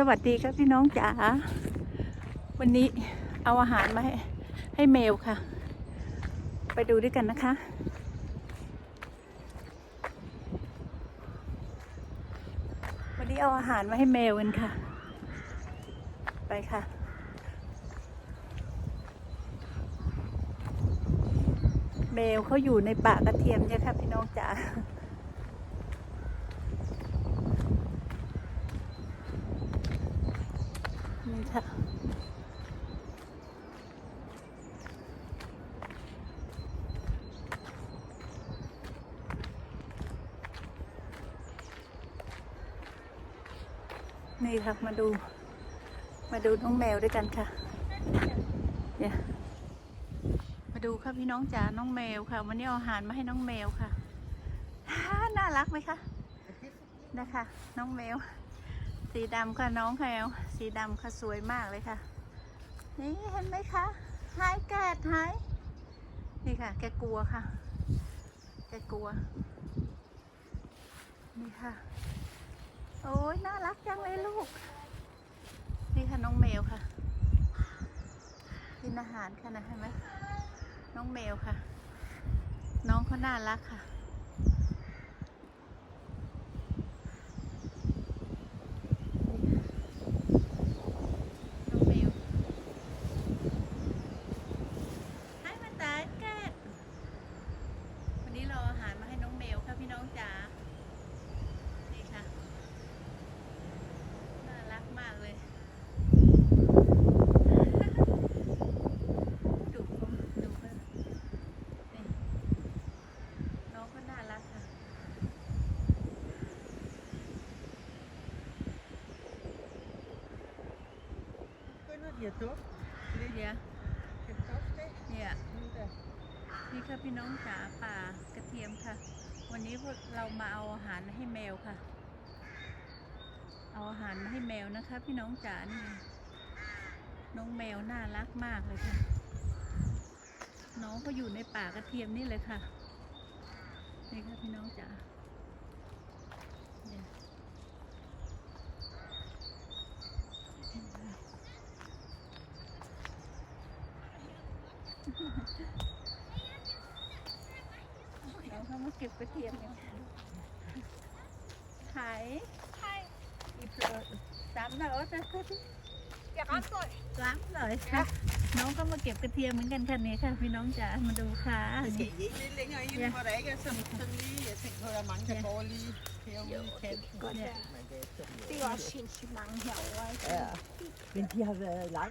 สวัสดีครับพี่น้องจ๋า วันนี้เอาอาหารมาให้ให้แมวค่ะ ไปดูด้วยกันนะคะ วันนี้เอาอาหารมาให้แมวกันค่ะ ไปค่ะ แมวเขาอยู่ในป่ากระเทียมเนี่ยค่ะพี่น้องจ๋า นี่ค่ะ นี่ค่ะมาดู มาดูน้องแมวด้วยกันค่ะเนี่ยมาดูค่ะพี่น้องจ๋าน้องแมวค่ะ วันนี้เอาอาหารมาให้น้องแมวค่ะน่ารักไหมคะนะคะ น้องแมว สีดำค่ะน้องแมวสีดำค่ะสวยมากเลยค่ะ นี่เห็นไหมคะหายแกดหายนี่ค่ะ แกกลัวค่ะ แกกลัว นี่ค่ะ จังเลยลูก นี่ค่ะน้องแมวค่ะ กินอาหารค่ะนะเห็นไหมน้องแมวค่ะ น้องเขาน่ารักค่ะ น้องแมวให้มันตายแกดวันนี้เราเอาอาหารมาให้น้องแมวค่ะพี่น้องจ๋า นี่ค่ะ น่ารักมากเลย ดูเขาดูเขานี่น้องก็น่ารักค่ะ Kunnen die toch? เดี๋ยว Fantastisch. เนี่ย Moeder. นี่ค่ะพี่น้องจ๋าป่ากระเทียมค่ะ วันนี้พวกเรามาเอาอาหารให้แมวค่ะ เอาอาหารมาให้แมวนะคะ พี่น้องจ๋านี่น้องแมวน่ารักมากเลยค่ะ น้องก็อยู่ในป่ากระเทียมนี่เลยค่ะนี่ค่ะพี่น้องจ๋าเนี่ย น้องเขามาเก็บกระเทียมกันขายอีกสามหน่อยว่าจะพูดสิ Ja, rast euch. ล้างหน่อยค่ะ น้องก็มาเก็บกระเทียมเหมือนกันค่ะนี่ค่ะ พี่น้องจ๋า มาดูค่ะ Det skal I ikke lidt længere ind, Ja. hvor der ikke er sådan, sådan lige... Jeg tænkte på, at der er mange, der går lige herude i kanten. Ja. Men det er sådan, Det er også sindssygt mange herovre. Ikke? Ja. Men de har været lang